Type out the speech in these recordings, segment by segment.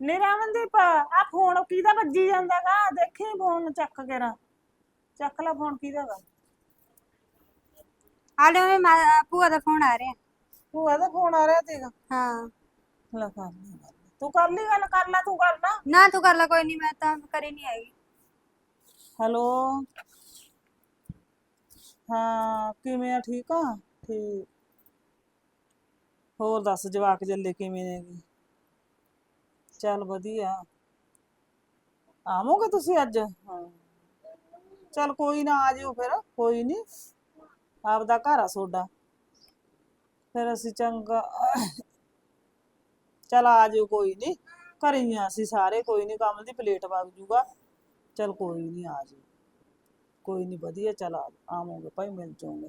ਨੀ ਰਮਨਦੀਪ ਆ ਫੋਨ ਕਿਹਦਾ ਵੱਜੀ ਜਾਂਦਾਗਾ? ਦੇਖੀ ਫੋਨ ਚੱਕ ਕੇ ਰਾ ਚੱਕ ਲੈ ਫੋਨ ਕਿਹਦਾਗਾ ਆਲੇ ਮੈਂ ਮਾ- ਭੂਆ ਦਾ ਫੋਨ ਆ ਰਿਹਾ। ਭੂਆ ਦਾ ਫੋਨ ਆ ਰਿਹਾ ਤੇਗਾ ਹਾਂ। ਲੈ ਕਰ ਲਈ ਗੱਲ। ਤੂੰ ਕਰ ਲਈ ਗੱਲ ਕਰ ਲੈ ਤੂੰ ਕਰ ਲੈ ਨਾ ਤੂੰ ਕਰ ਲੈ ਕੋਈ ਨਹੀਂ ਮੈਂ ਤਾਂ ਕਰੀ ਨਹੀਂ ਆਈ ਹੈਲੋ? ਹਾਂ ਕਿਵੇਂ ਆ ਠੀਕ ਆ? ਠੀਕ। ਹੋਰ ਦੱਸ ਜਵਾਕ ਜੱਲੇ ਕਿਵੇਂ ਨੇਗੇ ਚੱਲ ਵਧੀਆ। ਆਵੋਗੇ ਤੁਸੀਂ ਅੱਜ? ਹਾਂ ਚੱਲ ਕੋਈ ਨਾ ਆ ਜਿਓ ਫਿਰ, ਕੋਈ ਨਹੀਂ ਆਪਦਾ ਘਰ ਆ ਸੋਡਾ। ਫਿਰ ਅਸੀਂ ਚੰਗਾ ਚੱਲ ਆ ਜਿਓ, ਕੋਈ ਨਹੀਂ ਘਰੇ ਹੀ ਆ ਅਸੀਂ ਸਾਰੇ, ਕੋਈ ਨਹੀਂ ਕੰਮ ਦੀ ਪਲੇਟ ਵਗ ਜੂਗਾ। ਚੱਲ ਕੋਈ ਨਹੀਂ ਆ ਜਿਓ। ਕੋਈ ਨਹੀਂ ਵਧੀਆ, ਚੱਲ ਆ ਆਵਾਂਗੇ ਭਾਈ, ਮਿਲ ਜਾਵਾਂਗੇ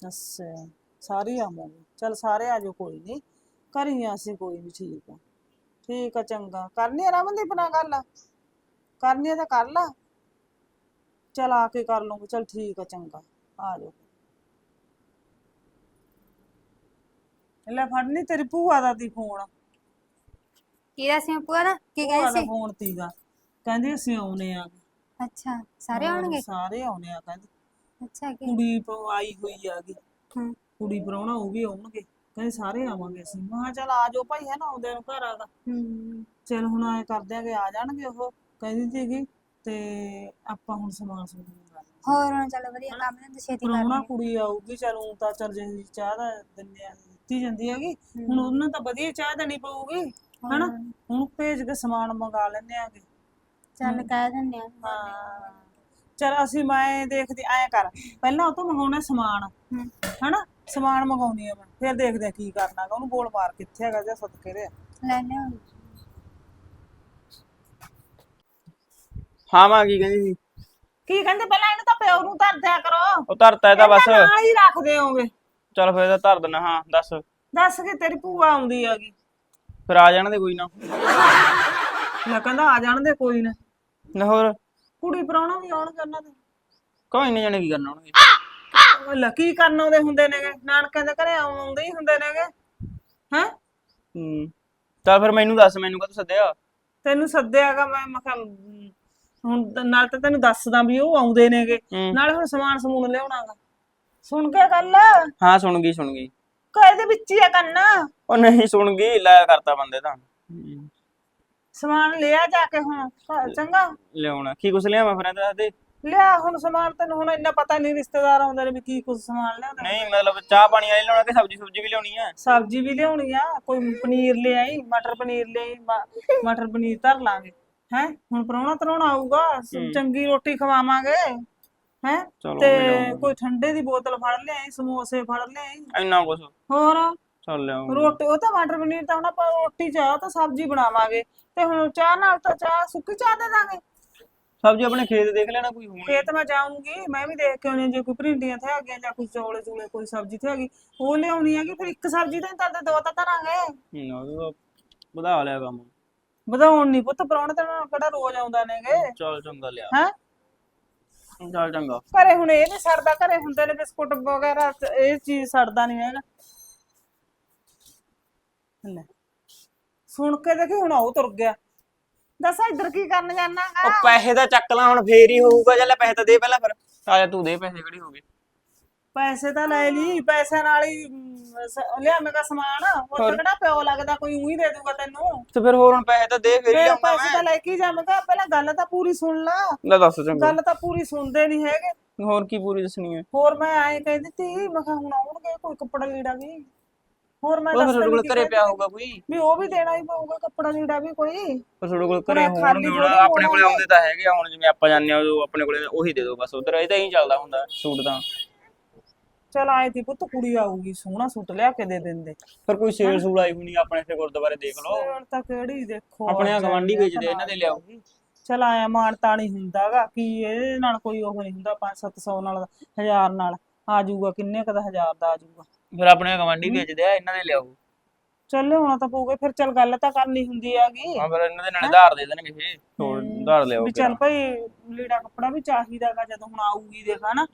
ਅੱਛਾ, ਸਾਰੇ ਆਵਾਂਗੇ। ਚੱਲ ਸਾਰੇ ਆ ਜਾਓ, ਕੋਈ ਨਹੀਂ ਕਰੀ ਆ ਅਸੀਂ, ਕੋਈ ਨਹੀਂ ਠੀਕ ਆ। ਠੀਕ ਆ ਚੰਗਾ। ਕਰਨੀ ਆ ਰਮਨਦੀਪ ਨਾਲ ਗੱਲ? ਕਰਨੀ ਆ ਤਾਂ ਕਰ ਲਾ। ਚੱਲ ਆ ਕੇ ਕਰ ਲਵਾਂਗੇ ਚੱਲ ਠੀਕ ਆ ਚੰਗਾ। ਆ ਜਾਓ। ਲੈ ਫੜਨੀ ਤੇਰੀ ਭੂਆ ਦਾ ਦੀ ਫੋਨ। ਕਿਹਦਾ ਸੀ ਭੂਆ ਦਾ? ਕੀ ਭੂਆ ਦਾ ਸੀ? ਫੋਨ ਤੀਗਾ ਕਹਿੰਦੀ ਅਸੀਂ ਆਉਨੇ ਆ। ਅੱਛਾ ਸਾਰੇ ਹੋਰ ਆਉਣਗੇ? ਸਾਰੇ ਆਉਨੇ ਆ ਕਹਿੰਦੀ। ਅੱਛਾ ਕੀ? ਕੁੜੀ ਪ- ਆਈ ਹੋਈ ਆਗੀ ਹੂੰ। ਕੁੜੀ ਪਰਾਉਣਾ ਉਹ ਵੀ ਆਉਣਗੇ। ਕਹਿੰਦੇ ਸਾਰੇ ਆਵਾਂਗੇ ਅਸੀਂ। ਮੈਂ ਕਿਹਾ ਚੱਲ ਆ ਜਾਓ ਭਾਈ ਹੈ ਨਾ ਆਉਂਦੇ ਨੂੰ ਘਰ ਆਗਾ ਹੂੰ। ਚਲ ਹੁਣ ਐ ਕਰ ਦਿਆਂਗੇ ਆ ਜਾਣਗੇ ਉਹ ਕਹਿੰਦੀ ਸੀਗੀ ਤੇ ਆਪਾਂ ਹੁਣ ਸਮਾਨ ਸਮੂਨ ਮੰਗਾ ਲਾਂਗੇ ਹੋਰ ਹੁਣ ਚਲੋ ਵਧੀਆ ਕੰਮ ਨੇ ਛੇਤੀ ਕਰ ਪਰਾਉਣਾ ਲਈ ਕੁੜੀ ਆਊਗੀ ਚਲ ਊਂ ਤਾਂ ਚੱਲ ਜੇ ਚਾਹ ਦਾ ਦਿੰਦੇ ਆ ਦਿੱਤੀ ਜਾਂਦੀ ਹੈਗੀ। ਹੁਣ ਉਹਨਾਂ ਤਾਂ ਵਧੀਆ ਚਾਹ ਦੇਣੀ ਪਊਗੀ ਹਨਾ? ਹੁਣ ਭੇਜ ਕੇ ਸਮਾਨ ਮੰਗਾ ਲੈਣੇ ਆਗੇ ਚੱਲ ਕਹਿ ਦਿੰਦੇ ਆ। ਹਾਂ। ਚਲ ਅਸੀਂ ਮੈਂ ਦੇਖਦੀ ਐ ਕਰ ਪਹਿਲਾਂ ਉਹ ਤੋਂ ਮੰਗਾਉਣਾ ਸਮਾਨ ਹਨਾ? ਸਮਾਨ ਮੰਗਾਉਣੀ ਆ ਮੈਂ। ਫਿਰ ਦੇਖਦੇ ਆ ਕੀ ਕਰਨਾ ਗਾ ਉਹਨੂੰ ਬੋਲ ਮਾਰ ਕਿੱਥੇ ਹੈਗਾ ਜਾਂ ਸਦਕੇ ਦੇ। ਲੈਣੇ ਹੁਣ। ਹਾਂ ਮਾਂ ਕੀ ਕਹਿੰਦੀ ਸੀ? ਕੀ ਕਹਿੰਦੇ? ਪਹਿਲਾਂ ਇਹਨੂੰ ਤਾਂ ਪਿਓ ਨੂੰ ਧਰ ਦਿਆ ਕਰੋ। ਉਹ ਧਰਤਾ ਇਹਦਾ ਬਸ। ਇਹਦਾ ਨਾਲ ਹੀ ਰੱਖਦੇ ਹੋਗੇ ਚੱਲ ਫਿਰ ਇਹਦਾ ਧਰ ਦੇਣਾ ਹਾਂ ਦੱਸ। ਦੱਸ ਕੇ ਤੇਰੀ ਭੂਆ ਆਉਂਦੀ ਹੈਗੀ। ਫਿਰ ਆ ਜਾਣ ਦੇ ਕੋਈ ਨਾ। ਮੈਂ ਕਹਿੰਦਾ ਆ ਜਾਣ ਦੇ ਕੋਈ ਨਾ। ਨਾ ਹੋਰ। ਕੁੜੀ ਪਰਾਉਣਾ ਵੀ ਆਉਣਗੇ ਉਹਨਾਂ ਦੇ। ਕੋਈ ਨਹੀਂ ਜਾਣੇ ਕੀ ਕਰਨਾ ਉਹਨੇ। ਉਹ ਲੈ ਕੀ ਕਰਨ ਆਉਂਦੇ ਹੁੰਦੇ ਨੇਗੇ? ਨਾਨਕਿਆਂ ਦੇ ਘਰੇ ਆਉਂ- ਆਉਂਦੇ ਹੀ ਹੁੰਦੇ ਨੇਗੇ। ਹੈਂ? ਹੂੰ। ਚੱਲ ਫਿਰ ਮੈਨੂੰ ਦੱਸ ਮੈਨੂੰ ਕਦੋਂ ਸੱਦਿਆ? ਤੈਨੂੰ ਸੱਦਿਆਗਾ ਮੈਂ ਮੈਂ ਕਿਹਾ ਮ, ਹੁਣ ਤਾਂ- ਨਾਲ ਤਾਂ ਤੈਨੂੰ ਦੱਸਦਾ ਵੀ ਉਹ ਆਉਂਦੇ ਨੇਗੇ। ਹੂੰ। ਨਾਲੇ ਹੁਣ ਸਮਾਨ ਸਮੂਨ ਲਿਆਉਣਾਗਾ। ਸੁਣ ਕੇ ਗੱਲ? ਹਾਂ ਸੁਣ ਗਈ ਸੁਣ ਗਈ। ਘਰ ਦੇ ਵਿੱਚ ਹੀ ਆ ਕੰਨ। ਉਹ ਨਹੀਂ ਸੁਣ ਗਈ ਲੈ ਕਰਤਾ ਬੰਦੇ ਤਾਂ। ਸਮਾਨ ਲਿਆ ਜਾ ਕੇ ਹੁਣ ਘਰ ਚੰਗਾ? ਲਿਆਉਣਾ। ਕੀ ਕੁਛ ਲਿਆਵਾਂ ਫਿਰ ਇਹਦਾ ਦੇ ਲਿਆ ਹੁਣ ਸਮਾਨ ਤੈਨੂੰ ਹੁਣ ਇੰਨਾ ਪਤਾ ਨਹੀਂ ਰਿਸ਼ਤੇਦਾਰ ਆਉਂਦੇ ਨੇ ਵੀ ਕੀ ਕੁਝ ਸਮਾਨ ਲਿਆਉਂਦੇ ਨੇ। ਨਹੀਂ ਮਤਲਬ ਚਾਹ ਪਾਣੀ ਵਾਲੀ ਲਿਆਉਣਾ ਕਿ ਸਬਜ਼ੀ ਸੁਬਜ਼ੀ ਵੀ ਲਿਆਉਣੀ ਆ? ਸਬਜ਼ੀ ਵੀ ਲਿਆਉਣੀ ਆ ਕੋਈ ਪਨੀਰ ਲਿਆਈ ਮਟਰ ਪਨੀਰ ਲਿਆਈ ਮ- ਮਟਰ ਪਨੀਰ ਧਰ ਲਾਂਗੇ ਹੈ? ਹੁਣ ਪਰੌਣਾ ਤਰਾਉਣਾ ਆਊਗਾ ਸ- ਚੰਗੀ ਰੋਟੀ ਖਵਾਵਾਂਗੇ ਹੈ? ਚਲੋ ਤੇ। ਕੋਈ ਠੰਡੇ ਦੀ ਬੋਤਲ ਫੜ ਲਿਆਈ ਸਮੋਸੇ ਫੜ ਲਿਆਈ। ਇੰਨਾ ਕੁਛ। ਹੋਰ? ਚੱਲ ਲਿਆਉਂਗਾ ਰੋਟੀ ਉਹ ਤਾਂ ਮਟਰ ਪਨੀਰ ਤਾਂ ਹੁਣ ਆਪਾਂ ਰੋਟੀ ਚਾਹ ਤਾਂ ਸਬਜ਼ੀ ਬਣਾਵਾਂਗੇ। ਤੇ ਹੁਣ ਚਾਹ ਨਾਲ ਤਾਂ ਚਾਹ ਸੁੱਕੀ ਚਾਹ ਦੇ ਦਾਂਗੇ। ਸਬਜ਼ੀ ਆਪਣੇ ਖੇਤ ਦੇਖ ਲੈਣਾ ਕੋਈ ਹੋਣੀ। ਖੇਤ ਮੈਂ ਜਾਊਂਗੀ ਮੈਂ ਵੀ ਦੇਖ ਕੇ ਆਉਣੀ ਜੇ ਕੋਈ ਭਿੰਡੀਆਂ ਤੇ ਹੈਗੀਆਂ ਜਾਂ ਕੋਈ ਚੌਲੇ ਚੂਲੇ ਕੋਈ ਸਬਜ਼ੀ ਤੇ ਹੈਗੀ ਉਹ ਲਿਆਉਣੀ ਹੈਗੀ ਫਿਰ ਇੱਕ ਸਬਜ਼ੀ ਤਾਂ ਨੀ ਤਰਦੇ ਦੋ ਤਾਂ ਧਰਾਂਗੇ। ਹੂੰ, ਉਹ ਤਾਂ ਵਧਾ ਲਿਆ ਕੰਮ। ਵਧਾਉਣ ਨਹੀਂ ਪੁੱਤ ਪ੍ਰਾਹੁਣੇ ਤਾਂ ਕਿਹੜਾ ਰੋਜ਼ ਆਉਂਦਾ ਨੇਗੇ। ਚੱਲ ਚੰਗਾ ਲਿਆ। ਹੈ? ਚੱਲ ਚੰਗਾ। ਘਰੇ ਹੁਣ ਇਹ ਨਹੀਂ ਸੜਦਾ ਘਰੇ ਹੁੰਦੇ ਨੇ ਬਿਸਕੁਟ ਵਗੈਰਾ ਤੇ ਇਹ ਚੀਜ਼ ਸੜਦਾ ਨਹੀਂ ਹੈਗਾ। ਲੈ। ਸੁਣ ਕੇ ਦੇਖੀ ਹੁਣ ਉਹ ਤੁਰ ਗਿਆ। ਦੱਸ ਇੱਧਰ ਕੀ ਕਰਨ ਜਾਣਾ ਉਹ ਪੈਸੇ ਤਾਂ ਚੱਕ ਲਾ ਹੁਣ ਫੇਰ ਹੀ ਹੋਊਗਾ ਚੱਲ ਪੈਸੇ ਤਾਂ ਦੇ ਪਹਿਲਾਂ ਫਿਰ। ਆ ਜਾ ਤੂੰ ਦੇ ਪੈਸੇ ਕਿਹੜੀ ਹੋ ਗਏ ਪੈਸੇ ਤਾਂ ਲੈ ਲਈ ਪੈਸੇ ਨਾਲ ਹੀ ਮ, ਸ- ਲਿਆਵੇਂਗਾ ਸਮਾਨ। ਉਹ ਤਾਂ ਕਿਹੜਾ ਪਿਓ ਲੱਗਦਾ ਕੋਈ ਉਹੀ ਦੇ ਦੂਗਾ ਤੈਨੂੰ? ਤੇ ਫਿਰ ਹੋਰ ਹੁਣ ਪੈਸੇ ਤਾਂ ਦੇ ਫੇਰ ਹੀ ਫਿਰ ਆਉਂਦਾ ਪੈਸੇ ਤਾਂ ਲੈ ਕੇ ਹੀ ਜਾਵੇਂਗਾ ਪਹਿਲਾਂ ਗੱਲ ਤਾਂ ਪੂਰੀ ਸੁਣ ਲਾ। ਲੈ ਦੱਸ ਚੰਗਾ। ਗੱਲ ਤਾਂ ਪੂਰੀ ਸੁਣਦੇ ਨਹੀਂ ਹੈਗੇ। ਹੋਰ ਕੀ ਪੂਰੀ ਦੱਸਣੀ ਹੈ? ਹੋਰ ਮੈਂ ਐਂ ਕਹਿ ਦਿੱਤੀ ਮੈਂ ਕਿਹਾ ਹੁਣ ਆਉਣਗੇ ਕੋਈ ਕੱਪੜਾ ਲੀੜਾ ਵੀ। ਹੋਰ ਮੈਂ ਉਹ ਫਿਰ ਦੱਸ ਤੁਹਾਡੇ ਕੋਲ ਘਰੇ ਪਿਆ ਹੋਊਗਾ ਕੋਈ? ਵੀ ਉਹ ਵੀ ਦੇਣਾ ਹੀ ਪਊਗਾ ਕੱਪੜਾ ਲੀੜਾ ਵੀ ਕੋਈ। ਪਰ ਤੁਹਾਡੇ ਕੋਲ ਘਰੇ ਹੁਣ ਹੋਣਗੇ ਹੁਣ ਥੋੜ੍ਹੀ ਆਪਣੇ ਕੋਲੇ। ਆਉਂਦੇ ਤਾਂ ਹੈਗੇ ਆ ਹੁਣ ਜਿਵੇਂ ਆਪਾਂ ਜਾਂਦੇ ਆ ਉਦੋਂ ਆਪਣੇ ਕੋਲੇ ਉਹੀ ਦੇ ਦਿਓ ਬਸ ਉਧਰ ਇਹ ਤਾਂ ਹੀ ਚੱਲਦਾ ਹੁੰਦਾ ਸੂਟ ਤਾਂ। ਚਲ ਆਏ ਤੀ ਪੁੱਤ ਕੁੜੀ ਆਊਗੀ ਸੋਹਣਾ ਸੂਟ ਲਿਆ ਕੇ ਦੇ ਦਿੰਦੇ। ਫਿਰ ਕੋਈ ਸੇਲ ਸੂਲ ਆਈ ਹੋਣੀ ਆਪਣੇ ਇੱਥੇ ਗੁਰਦੁਆਰੇ ਦੇਖ ਲਓ। ਹੁਣ ਤਾਂ ਕਿਹੜੀ ਦੇਖੋ ਆਪਣੇ ਆਹ ਗਵਾਂਢੀ ਵੇਚਦੇ, ਇਹਨਾਂ ਦੇ ਲਿਆਓ। ਚਲ ਆਇਆ ਮਾਨਤਾ ਨਹੀਂ ਹੁੰਦਾਗਾ ਕੀ ਇਹਦੇ ਨਾਲ ਕੋਈ ਉਹ ਨਹੀਂ ਹੁੰਦਾ 5-700 ਨਾਲ 1000 ਨਾਲ ਆ ਜਾਊਗਾ ਕਿੰਨੇ ਕ ਦਾ 1000 ਦਾ ਆ ਜਾਊਗਾ। ਫਿਰ ਆਪਣੇ ਗਵਾਂਢੀ ਵੇਚਦੇ ਆ ਇਹਨਾਂ ਦੇ ਲਿਆਓ। ਚੱਲ ਲਿਆਉਣਾ ਤਾਂ ਪਊਗਾ ਫਿਰ ਚਲ ਗੱਲ ਤਾਂ ਕਰਨੀ ਹੁੰਦੀ ਹੈਗੀ। ਹਾਂ ਫਿਰ ਇਹਨਾਂ ਦੇ ਨਾਲੇ ਧਾਰ ਦੇ ਦੇਣਗੇ ਇਹ। ਹੋਰ ਧਾਰ ਲਿਆਓ ਵੀ। ਚੱਲ ਭਾਈ ਲੀੜਾ ਕੱਪੜਾ ਵੀ ਚਾਹੀਦਾਗਾ ਜਦੋਂ ਹੁਣ ਆਊਗੀ ਦੇਖ ਹਨਾ।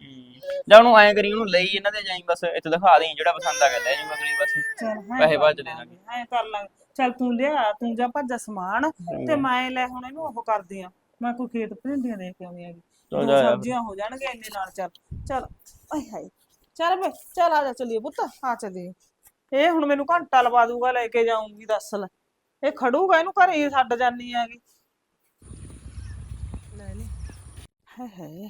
ਜਾਂ ਉਹਨੂੰ ਐਂ ਕਰੀ ਉਹਨੂੰ ਲਈ ਇਹਨਾਂ ਦੇ ਜਾਈ ਬਸ ਇੱਥੇ ਦਿਖਾ ਦੇਈ ਜਿਹੜਾ ਪਸੰਦ ਆ ਗਿਆ ਲੈ ਜੀ ਅਗਲੀ ਬਸ ਪੈਸੇ ਬਾਅਦ ਚ ਦੇ ਦਾਂਗੇ। ਐ ਕਰ ਲਾਂਗੇ। ਚੱਲ ਤੂੰ ਲਿਆ ਤੂੰ ਜਾ ਭੱਜ ਸਮਾਨ ਤੇ ਮੈਂ ਲੈ ਹੁਣ ਇਹਨੂੰ ਉਹ ਕਰਦੀ ਆ। ਮੈਂ ਕੋਈ ਖੇਤ ਭਿੰਡੀਆਂ ਦੇ ਕੇ ਆਉਣੀ ਹੈਗੀ। ਦੋ। ਸਬਜ਼ੀਆਂ ਹੋ ਜਾਣਗੀਆਂ ਇੰਨੇ ਨਾਲ ਚੱਲ। ਚੱਲ ਆਏ ਹਾਏ। ਚੱਲ ਬੇ ਚੱਲ ਆ ਜਾ ਚਲੀਏ ਪੁੱਤ ਆ ਚੱਲੀਏ। ਇਹ ਹੁਣ ਮੈਨੂੰ ਘੰਟਾ ਲਵਾ ਦੂਗਾ ਲੈ ਕੇ ਜਾਊਂਗੀ ਦੱਸ ਲੈ। ਇਹ ਖੜੂਗਾ ਇਹਨੂੰ ਘਰੇ ਹੀ ਛੱਡ ਜਾਨੀ ਹੈਗੀ। ਲੈ ਨੀ ਹਾਏ ਹਾਏ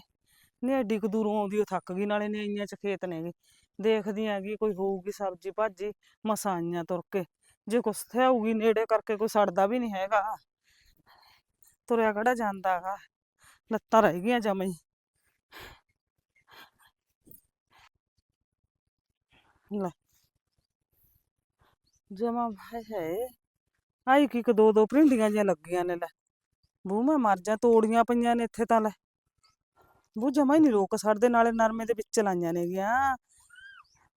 ਨੀ ਐਡੀ ਕੁ ਦੂਰੋਂ ਆਉਂਦੀ ਉਹ ਥੱਕ ਗਈ ਨਾਲੇ ਨੇ ਇੰਨੀਆਂ ਚ ਖੇਤ ਨੇਗੇ ਦੇਖਦੀ ਹੈਗੀ ਕੋਈ ਹੋਊਗੀ ਸਬਜ਼ੀ ਭਾਜੀ ਮਸਾਂ ਆਈਆਂ ਤੁਰ ਕੇ। ਜੇ ਕੁਛ ਥਿਆਊਗੀ ਨੇੜੇ ਕਰਕੇ ਕੋਈ ਸੜਦਾ ਵੀ ਨਹੀਂ ਹੈਗਾ। ਤੁਰਿਆ ਕਿਹੜਾ ਜਾਂਦਾਗਾ ਲੱਤਾਂ ਰਹਿ ਗਈਆਂ ਜਮਾਂ ਲੈ ਜਮਾ ਭਾਈ ਹੈ ਆਈ ਕੀ ਇੱਕ ਦੋ ਦੋ ਭਿੰਡੀਆਂ ਜਿਹੀਆਂ ਲੱਗੀਆਂ ਨੇ ਲੈ ਬੂ ਮੈਂ ਮਰ ਜਾ ਤੋੜੀਆਂ ਪਈਆਂ ਨੇ ਇੱਥੇ ਤਾਂ ਲੈ ਬੂ ਜਮਾ ਹੀ ਨਹੀਂ ਰੋਕ ਛੱਡਦੇ ਨਾਲੇ ਨਰਮੇ ਦੇ ਵਿੱਚ ਲਾਈਆਂ ਨੇਗੀਆਂ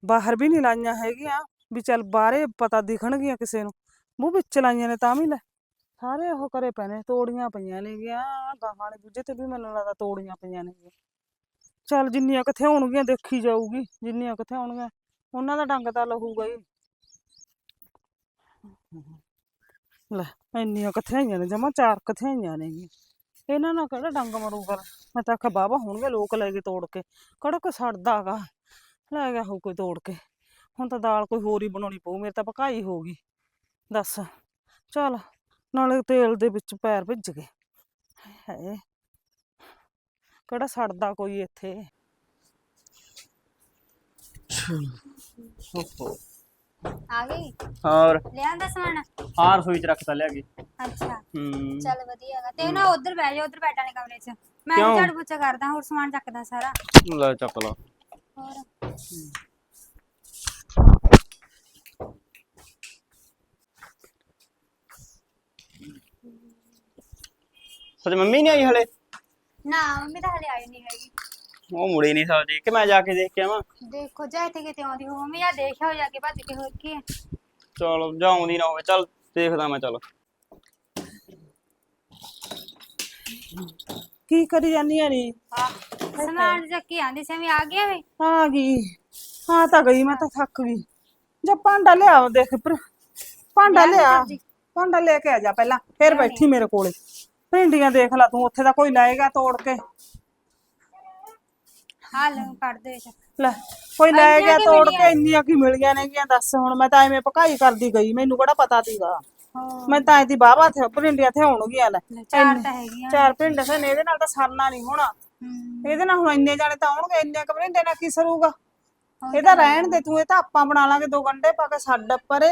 ਬਾਹਰ ਵੀ ਨਹੀਂ ਲਾਈਆਂ ਹੈਗੀਆਂ ਵੀ ਚੱਲ ਬਾਹਰੇ ਪਤਾ ਦਿਖਣਗੀਆਂ ਕਿਸੇ ਨੂੰ ਬੂ ਵਿੱਚ ਲਾਈਆਂ ਨੇ ਤਾਂ ਵੀ ਲੈ ਸਾਰੇ ਉਹ ਕਰੇ ਪਏ ਨੇ ਤੋੜੀਆਂ ਪਈਆਂ ਨੇਗੀਆਂ ਗਾਹਾਂ ਵਾਲੇ ਦੂਜੇ ਤੇ ਵੀ ਮੈਨੂੰ ਲੱਗਦਾ ਤੋੜੀਆਂ ਪਈਆਂ ਨੇਗੀਆਂ ਚੱਲ ਜਿੰਨੀਆਂ ਕਿੱਥੇ ਹੋਣਗੀਆਂ ਦੇਖੀ ਜਾਊਗੀ ਜਿੰਨੀਆਂ ਕਿੱਥੇ ਹੋਣਗੀਆਂ ਉਹਨਾਂ ਦਾ ਡੰਗ ਤਾਂ ਲਹੂਗਾ ਹੀ। ਲੈ, ਇੰਨੀਆਂ ਕਿੱਥੇ ਨੇ, ਜਮਾ ਚਾਰ ਕਿੱਥੇ ਆਈਆਂ ਨੇ ਇਹਨਾਂ ਨਾਲ ਕਿਹੜਾ ਡੰਗ ਮਰੂਗਾ? ਮੈਂ ਤਾਂ ਆਖਿਆ, ਬਾਬਾ, ਹੋਣਗੇ ਲੋਕ ਲੈ ਕੇ ਤੋੜ ਕੇ। ਕਿਹੜਾ ਕੋਈ ਸੜਦਾਗਾ ਲੈ ਗਿਆ ਹੋ ਕੋਈ ਤੋੜ ਕੇ। ਹੁਣ ਤਾਂ ਦਾਲ ਕੋਈ ਹੋਰ ਹੀ ਬਣਾਉਣੀ ਪਊ, ਮੇਰੇ ਤਾਂ ਪਕਾਈ ਹੋ ਗਈ। ਦੱਸ, ਚੱਲ, ਨਾਲੇ ਤੇਲ ਦੇ ਵਿੱਚ ਪੈਰ ਭਿੱਜ ਗਏ। ਹੈ ਕਿਹੜਾ ਸੜਦਾ ਕੋਈ ਇੱਥੇ? ਓਹੋ ਆ ਗਈ ਹੋਰ ਲਿਆਂਦਾ ਸਮਾਨ ਹਾਂ ਰਸੋਈ ਚ ਰੱਖਤਾ ਲਿਆ ਕੇ ਅੱਛਾ ਹੂੰ ਚੱਲ ਵਧੀਆ ਹੈਗਾ ਤੇ ਨਾ ਉਧਰ ਬਹਿ ਜਾ ਉਧਰ ਬੈਠਾ ਨੇ ਕਮਰੇ 'ਚ ਮੈਂ ਕਿਉਂ? ਵੀ ਝਾੜੂ ਪੋਚਾ ਕਰਦਾ ਹੋਰ ਸਮਾਨ ਚੱਕਦਾ ਸਾਰਾ ਲੈ ਚੱਕ ਲਾ ਹੋਰ ਸੱਚ ਮੰਮੀ ਨਹੀਂ ਆਈ ਹਲੇ ਨਾ ਮੰਮੀ ਤਾਂ ਹਲੇ ਆਈ ਨਹੀਂ ਹੈਗੀ ਉਹ ਮੁੜੀ ਨਹੀਂ ਸਕਦੀ। ਕਿ ਮੈਂ ਜਾ ਕੇ ਦੇਖ ਕੇ ਆਵਾਂ? ਦੇਖੋ ਜਾ ਇੱਥੇ ਕਿਤੇ ਆਉਂਦੀ ਹੋ ਮੰਮੀ ਆ ਦੇਖਿਆ ਹੋ ਜਾ ਕੇ ਭੱਜ ਕੇ ਹੋਰ ਕੀ ਹੈ ਚਲ ਜਾਉਂਦੀ ਨਾ ਹੋਵੇ। ਚਲ ਦੇਖਦਾ ਮੈਂ ਚਲ। ਕੀ ਕਰੀ ਜਾਂਦੀਆਂ ਨੀ? ਸਮਾਨ ਚੱਕੀ ਆਂਦੀ ਸੀ ਵੀ ਆ ਗਿਆ ਵੇ। ਆ ਗਈ। ਹਾਂ ਤਾਂ ਗਈ ਮੈਂ ਤਾਂ ਥੱਕ ਗਈ। ਜਾ ਭਾਂਡਾ ਲਿਆ ਦੇਖ ਪਰ ਭਾਂਡਾ ਲਿਆ। ਭਾਂਡਾ ਲੈ ਕੇ ਆ ਜਾ ਪਹਿਲਾਂ। ਫਿਰ ਬੈਠੀ ਮੇਰੇ ਕੋਲੇ। ਭਿੰਡੀਆਂ ਦੇਖ ਲੈ ਤੂੰ ਉੱਥੇ ਦਾ ਕੋਈ ਲਾਏਗਾ ਤੋੜ ਕੇ। ਹਾਲ ਕੱਢ ਦੇ ਲੈ ਕੋਈ ਲੈ ਗਿਆ ਕੀ ਤੋੜ? ਕੇ ਇੰਨੀਆਂ ਕੀ ਮਿਲੀਆਂ ਨੇਗੀਆਂ ਦੱਸ ਹੁਣ ਮੈਂ ਤਾਂ ਐਵੇਂ ਪਕਾਈ ਕਰਦੀ ਗਈ ਮੈਨੂੰ ਕਿਹੜਾ ਪਤਾ ਸੀਗਾ। ਮੈਂ ਤਾਂ ਇਹਦੀ ਬਾਬਾ ਤੇ ਭਿੰਡੀਆਂ ਤੇ ਹੋਣਗੀਆਂ ਲੈ ਚਾਰ ਤਾਂ ਹੈਗੀਆਂ। ਚਾਰ ਭਿੰਡੇ ਸਨ ਇਹਦੇ ਨਾਲ ਤਾਂ ਸਰਨਾ ਨਹੀਂ ਹੋਣਾ। ਇਹਦੇ ਨਾਲ ਹੁਣ ਇੰਨੇ ਜਾਣੇ ਤਾਂ ਆਉਣਗੇ ਇੰਨੇ ਕੁ ਭਿੰਡੇ ਨਾਲ ਕੀ ਸਰੂਗਾ? ਇਹ ਤਾਂ ਰਹਿਣ ਦੇ ਤੂੰ ਇਹ ਤਾਂ ਆਪਾਂ ਬਣਾ ਲਾਂਗੇ ਦੋ ਗੰਡੇ ਪਾ ਕੇ ਛੱਡ ਪਰੇ।